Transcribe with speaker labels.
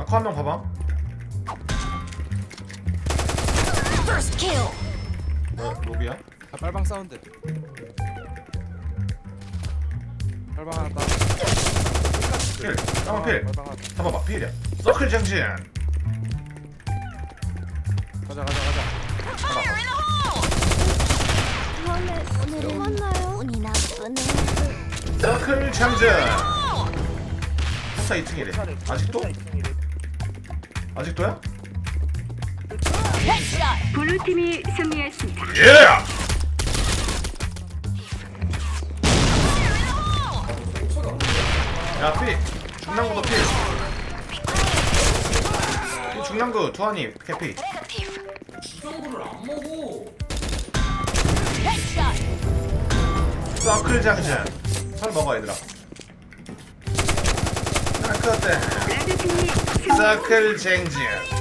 Speaker 1: 아까 한 명 봐봐
Speaker 2: First kill.
Speaker 1: 너 로비야?
Speaker 3: 아, 빨방 사운드. 빨방 하나 따.
Speaker 1: 필 쌍방 필
Speaker 3: 빨방 하나.
Speaker 1: 잡아봐 필이야 서클 장진
Speaker 3: 가자 가자 가자.
Speaker 2: Fire in the hole.
Speaker 4: 원래 오늘 만나요?
Speaker 2: 운이 나쁘네.
Speaker 1: 서클 장진 회사 2층이래 아직도? 아직도야?
Speaker 2: Headshot.
Speaker 4: 블루팀이 승리했습니다.
Speaker 1: 예! 야, 피! 중랑구도 피! 이 중랑구, 두한이, 캐피.
Speaker 5: 지정부를 안 먹어.
Speaker 1: 서클 장전. 설 먹어, 얘들아. 아, 그때. 서클 장전.